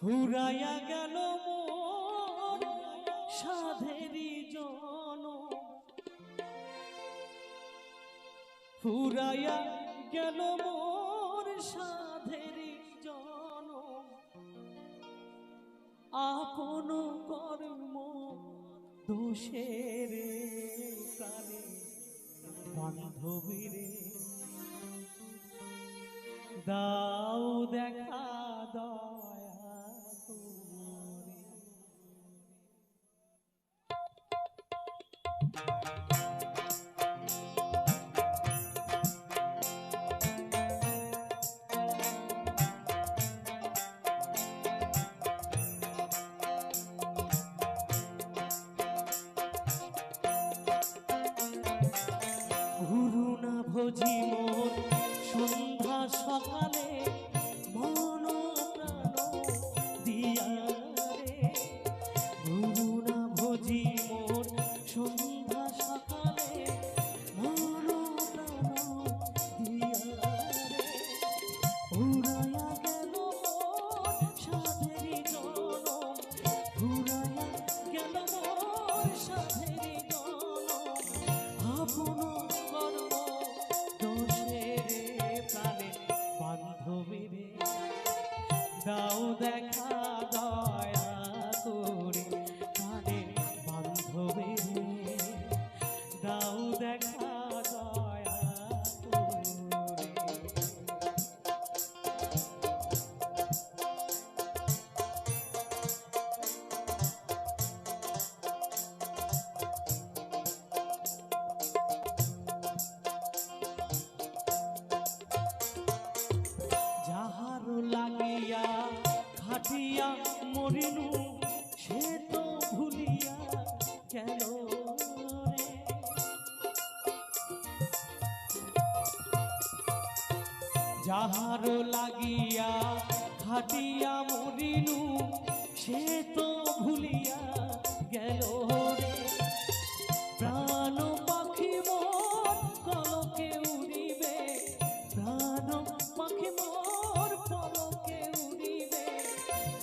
ফুরাইয়া গেল মোর সাধেরি জন ফুরাইয়া গেল মোর সাধেরি জন আপন কর্ম দোষের প্রাণে বান্ধবীরে দাও দেখা গুরু না ভোজি মোর সন্ধ্যা সকালে মন প্রাণ রে। না ভোজি মোর সন্ধ্যা সকালে মন প্রাণ গেল সাধেরি উড়াইয়া গেল মোর দাও দেখা দয়া খাটিয়া মরিনু সে তো ভুলিয়া রে। যাহার লাগিয়া খাটিয়া মরিনু সে তো ভুলিয়া গেল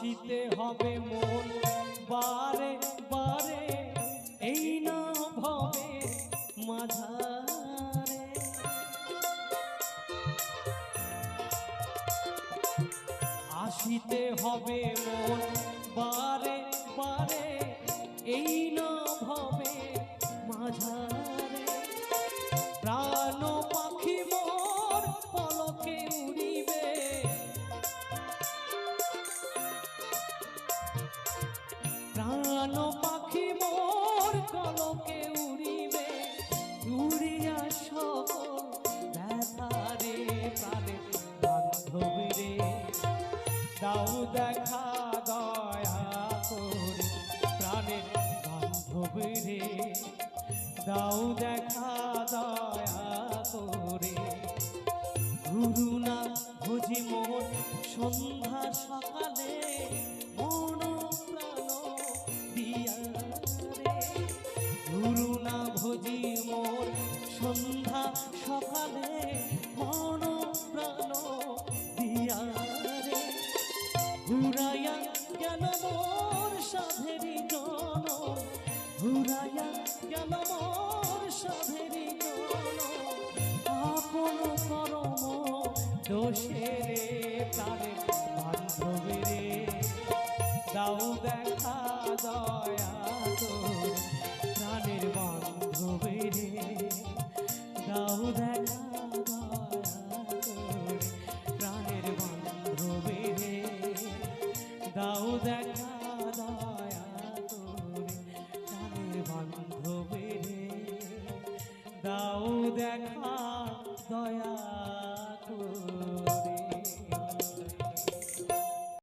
আসিতে হবে মন। বারে বারে, এই না ভবে মাঝারে। আসিতে হবে মন। বারে বারে, এই না প্রাণ পাখি মোর কলকে উড়িবে, উড়িয়া সকল ব্যথারে প্রাণে বান্ধবী রে। দাও দেখা দয়া করে প্রাণের বান্ধবী রে। দাও দেখা দয়া করে। গুরু না ভোজি মোর সন্ধ্যা সকালে গেল মোর সাধেরি আপন করম দোষেরে তারে বান্ধবী রে। দাও দেখা দাও দেখা দয়া